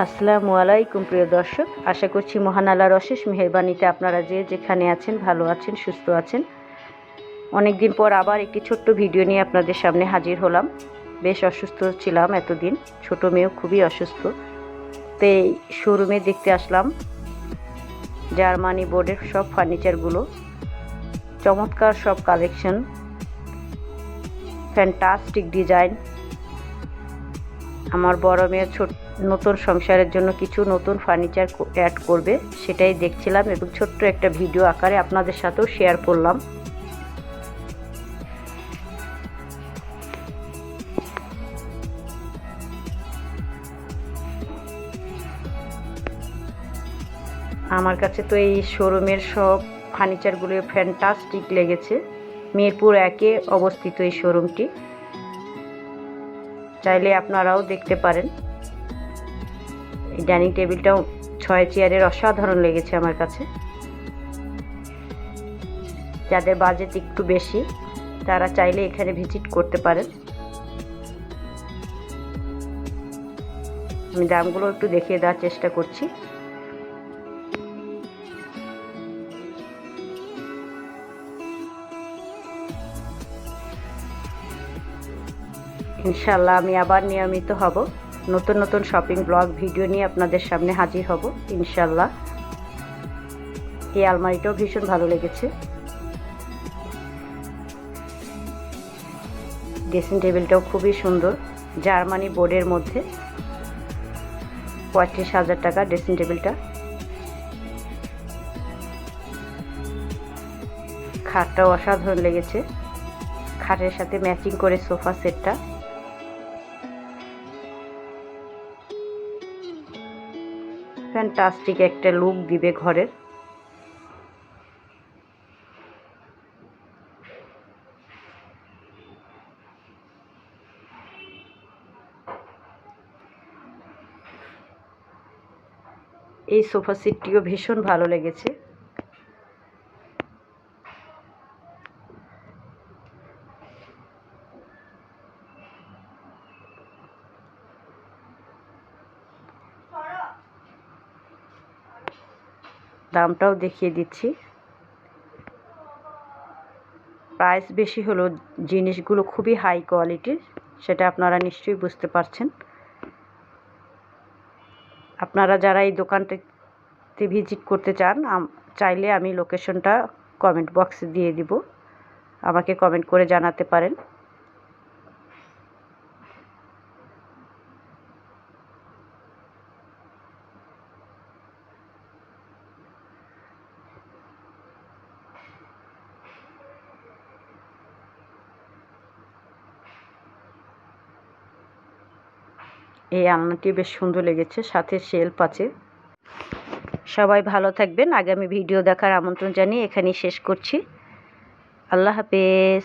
আসসালামু আলাইকুম, প্রিয় দর্শক। আশা করছি মহান আল্লাহর অশেষ মেহরবানিতে আপনারা যে যেখানে আছেন, ভালো আছেন, সুস্থ আছেন। অনেক দিন পর আবার একটি ছোট্ট ভিডিও নিয়ে আপনাদের সামনে হাজির হলাম। বেশ অসুস্থ ছিলাম এতদিন, ছোট মেয়েও খুবই অসুস্থ। তো এই শোরুমে দেখতে আসলাম, জার্মানি বোর্ডের সব ফার্নিচারগুলো। চমৎকার সব কালেকশন। ফ্যান্টাস্টিক ডিজাইন আমার বড় মেয়ে ছোট নতুন সংসারের জন্য কিছু নতুন ফার্নিচার অ্যাড করবে, সেটাই দেখছিলাম এবং ছোট্ট একটা ভিডিও আকারে আপনাদের সাথেও শেয়ার করলাম। আমার কাছে তো এই শোরুমের সব ফার্নিচারগুলো ফ্যান্টাস্টিক লেগেছে। মিরপুর একে অবস্থিত এই শোরুমটি চাইলে আপনারাও দেখতে পারেন। এই ডাইনিং টেবিলটাও ছয় চেয়ারের অসাধারণ লেগেছে আমার কাছে। যাদের বাজেট একটু বেশি, তারা চাইলে এখানে ভিজিট করতে পারেন। আমি দামগুলো একটু দেখিয়ে দেওয়ার চেষ্টা করছি। ইনশাল্লাহ আমি আবার নিয়মিত হব। নতুন নতুন শপিং ব্লগ ভিডিও নিয়ে আপনাদের সামনে হাজির হব ইনশাল্লাহ এই আলমারিটাও ভীষণ ভালো লেগেছে। ড্রেসিং টেবিলটাও খুবই সুন্দর, জার্মানি বোর্ডের মধ্যে। পঁয়ত্রিশ হাজার টাকা ড্রেসিং টেবিলটা খাটটাও অসাধারণ লেগেছে। খাটের সাথে ম্যাচিং করে সোফা সেটটা ফ্যান্টাস্টিক একটা লুক দিবে ঘরের। এই সোফা সেটটিও ভীষণ ভালো লেগেছে। দামটাও দেখিয়ে দিচ্ছি। প্রাইস বেশি হলো জিনিসগুলো খুবই হাই কোয়ালিটির সেটা আপনারা নিশ্চয়ই বুঝতে পারছেন। আপনারা যারা এই দোকানটাতে ভিজিট করতে চান চাইলে আমি লোকেশনটা কমেন্ট বক্সে দিয়ে দিব। আমাকে কমেন্ট করে জানাতে পারেন। এই আলনাটি বেশ সুন্দর লেগেছে, সাথে শেলফ আছে। সবাই ভালো থাকবেন। আগামী ভিডিও দেখার আমন্ত্রণ জানিয়ে এখানেই শেষ করছি। আল্লাহ হাফেজ।